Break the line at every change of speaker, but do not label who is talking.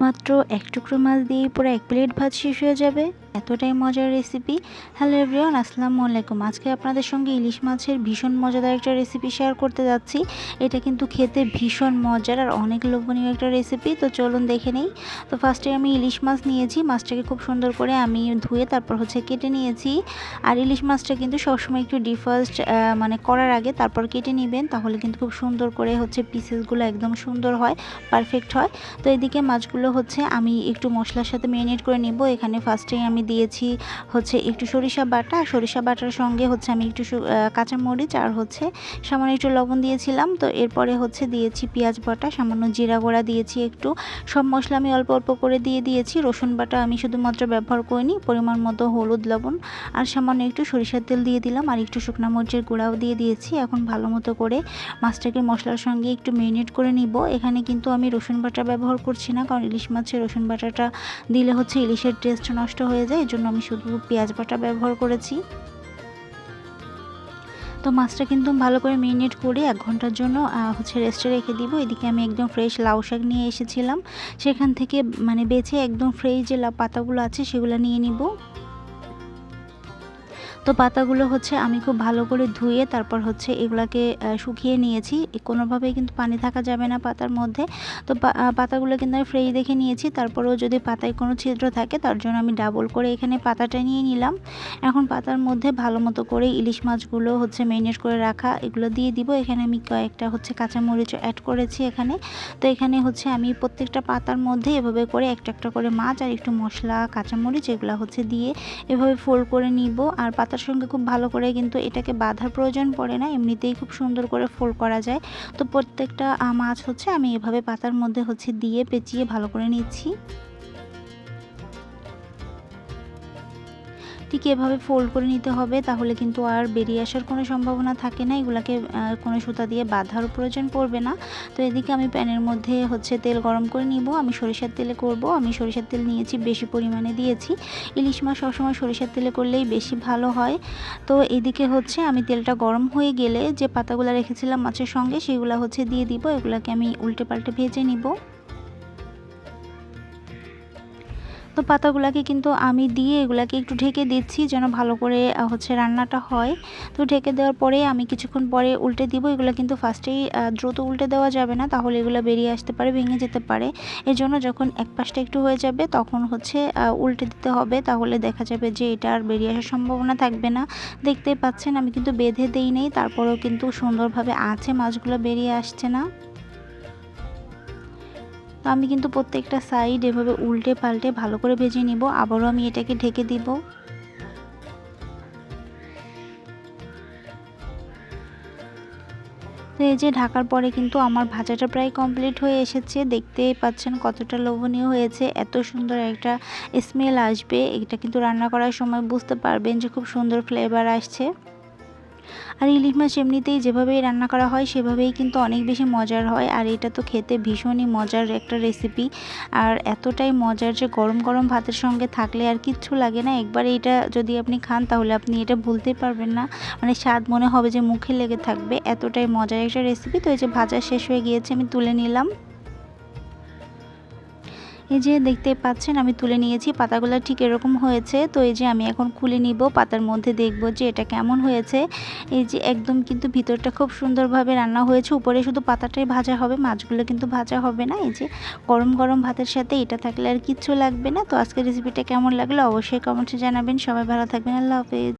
মাত্র এক টুকরো মাছ দিয়ে পুরো এক প্লেট ভাত শেষ হয়ে যাবে। এতটাই মজার রেসিপি হ্যালো এভরিওয়ান আসসালামু আলাইকুম। আজকে আপনাদের সঙ্গে ইলিশ মাছের ভীষণ মজাদার একটা রেসিপি শেয়ার করতে যাচ্ছি। এটা কিন্তু খেতে ভীষণ মজার আর অনেক লোভনীয় একটা রেসিপি তো চলুন দেখে নেই। তো ফার্স্টে আমি ইলিশ মাছ নিয়েছি। মাছটাকে খুব সুন্দর করে আমি ধুয়ে তারপর হচ্ছে কেটে নিয়েছি। আর ইলিশ মাছটা কিন্তু সবসময় একটু ডিফার্স্ট মানে করার আগে তারপর কেটে নেবেন, তাহলে কিন্তু খুব সুন্দর করে হচ্ছে পিসেসগুলো একদম সুন্দর হয় পারফেক্ট হয়। তো এদিকে মাছগুলো হচ্ছে আমি একটু মশলার সাথে ম্যারিনেট করে নিব। এখানে ফার্স্টেই আমি দিয়েছি হচ্ছে একটু সরিষা বাটা, সরিষা বাটার সঙ্গে হচ্ছে আমি একটু কাঁচামরিচ আর হচ্ছে সামান্য একটু লবণ দিয়েছিলাম। তো এরপরে হচ্ছে দিয়েছি পেঁয়াজ বাটা, সামান্য জিরা গোড়া দিয়েছি একটু। সব মশলা আমি অল্প অল্প করে দিয়ে দিয়েছি। রসুন বাটা আমি শুধুমাত্র ব্যবহার করিনি, পরিমাণ মতো হলুদ, লবণ আর সামান্য একটু সরিষার তেল দিয়ে দিলাম আর একটু শুকনা মরিচের গুঁড়াও দিয়ে দিয়েছি। এখন ভালো মতো করে মাছটাকে মশলার সঙ্গে একটু মেরিনেট করে নিব। এখানে কিন্তু আমি রসুন বাটা ব্যবহার করছি না, কারণ ইলিশ মাছের রসুন বাটাটা দিলে হচ্ছে ইলিশের টেস্ট নষ্ট হয়ে যায়। এই জন্য আমি শুধু পেঁয়াজ বাটা ব্যবহার করেছি। তো মাছটা কিন্তু ভালো করে মেরিনেট করে এক ঘণ্টার জন্য হচ্ছে রেস্টে রেখে দিব। এদিকে আমি একদম ফ্রেশ লাউ শাক নিয়ে এসেছিলাম। সেখান থেকে মানে বেছে একদম ফ্রেশ যে পাতাগুলো আছে, সেগুলো নিয়ে নিব। তো পাতাগুলো হচ্ছে আমি খুব ভালো করে ধুয়ে তারপর হচ্ছে এগুলাকে শুকিয়ে নিয়েছি। কোনোভাবেই কিন্তু পানি থাকা যাবে না পাতার মধ্যে। তো পাতাগুলো কিন্তু আমি ফ্রেশ দেখে নিয়েছি। তারপরেও যদি পাতায় কোনো ছিদ্র থাকে তার জন্য আমি ডাবল করে এখানে পাতাটা নিয়ে নিলাম। এখন পাতার মধ্যে ভালো মতো করে ইলিশ মাছগুলো হচ্ছে ম্যারিনেট করে রাখা, এগুলো দিয়ে দিব। এখানে আমি কয়েকটা হচ্ছে কাঁচামরিচ অ্যাড করেছি এখানে। তো এখানে হচ্ছে আমি প্রত্যেকটা পাতার মধ্যে এভাবে করে একটা একটা করে মাছ আর একটু মশলা, কাঁচামরিচ এগুলো হচ্ছে দিয়ে এভাবে ফোল্ড করে নিব। আর পাতা পাতার সঙ্গে খুব ভালো করে কিন্তু এটাকে বাঁধার প্রয়োজন পড়ে না, এমনিতেই খুব সুন্দর করে ফোল্ড করা যায়। তো প্রত্যেকটা মাছ হচ্ছে আমি এভাবে পাতার মধ্যে হচ্ছে দিয়ে পেঁচিয়ে ভালো করে নিচ্ছি। ঠিক এভাবে ফোল্ড করে নিতে হবে, তাহলে কিন্তু আর বেরিয়ে আসার কোনো সম্ভাবনা থাকে না। এগুলাকে কোনো সুতা দিয়ে বাঁধার প্রয়োজন পড়বে না। তো এদিকে আমি প্যানের মধ্যে হচ্ছে তেল গরম করে নিব। আমি সরিষার তেলে করব। আমি সরিষার তেল নিয়েছি, বেশি পরিমাণে দিয়েছি। ইলিশ মাছ সবসময় সরিষার তেলে করলেই বেশি ভালো হয়। তো এদিকে হচ্ছে আমি তেলটা গরম হয়ে গেলে যে পাতাগুলো রেখেছিলাম মাছের সঙ্গে, সেগুলো হচ্ছে দিয়ে দিব। এগুলাকে আমি উল্টে পাল্টে ভেজে নিব। তো পাতাগুলাকে কিন্তু আমি দিয়ে এগুলাকে একটু ঢেকে দিচ্ছি যেন ভালো করে হচ্ছে রান্নাটা হয়। তো ঢেকে দেওয়ার পরে আমি কিছুক্ষণ পরে উল্টে দিব। এগুলো কিন্তু ফার্স্টেই দ্রুত উল্টে দেওয়া যাবে না, তাহলে এগুলো বেরিয়ে আসতে পারে, ভেঙে যেতে পারে। এজন্য যখন এক পাশটা একটু হয়ে যাবে, তখন হচ্ছে উল্টে দিতে হবে। তাহলে দেখা যাবে যে এটা আর বেরিয়ে আসার সম্ভাবনা থাকবে না। দেখতেই পাচ্ছেন, আমি কিন্তু বেঁধে দেই নেই, তারপরেও কিন্তু সুন্দরভাবে আছে, মাছগুলো বেরিয়ে আসছে না। তো আমি কিন্তু প্রত্যেকটা সাইড এভাবে উল্টে পাল্টে ভালো করে ভেজে নিব। আবারও আমি এটাকে ঢেকে দিব। তো এই যে ঢাকার পরে কিন্তু আমার ভাজাটা প্রায় কমপ্লিট হয়ে এসেছে। দেখতেই পাচ্ছেন কতটা লোভনীয় হয়েছে। এত সুন্দর একটা স্মেল আসবে। এটা কিন্তু রান্না করার সময় বুঝতে পারবেন যে খুব সুন্দর ফ্লেভার আসছে। আর ইলিশ মাছ এমনিতেই যেভাবেই রান্না করা হয়, সেভাবেই কিন্তু অনেক বেশি মজার হয়। আর এটা তো খেতে ভীষণই মজার একটা রেসিপি আর এতটাই মজার যে গরম গরম ভাতের সঙ্গে থাকলে আর কিচ্ছু লাগে না। একবার এটা যদি আপনি খান, তাহলে আপনি এটা ভুলতেই পারবেন না। মানে স্বাদ মনে হবে যে মুখে লেগে থাকবে। এতটাই মজার একটা রেসিপি তো এই যে ভাজা শেষ হয়ে গিয়েছে, আমি তুলে নিলাম। এই যে দেখতে পাচ্ছেন, আমি তুলে নিয়েছি, পাতাগুলো ঠিক এরকম হয়েছে। তো এই যে আমি এখন খুলে নিব, পাতার মধ্যে দেখব যে এটা কেমন হয়েছে। এই যে একদম কিন্তু ভিতরটা খুব সুন্দরভাবে রান্না হয়েছে, উপরে শুধু পাতাটাই ভাজা হবে, মাছগুলো কিন্তু ভাজা হবে না। এই যে গরম গরম ভাতের সাথে এটা থাকলে আর কিচ্ছু লাগবে না। তো আজকের রেসিপিটা কেমন লাগল অবশ্যই কমেন্টে জানাবেন। সবাই ভালো থাকবেন, আল্লাহ হাফেজ।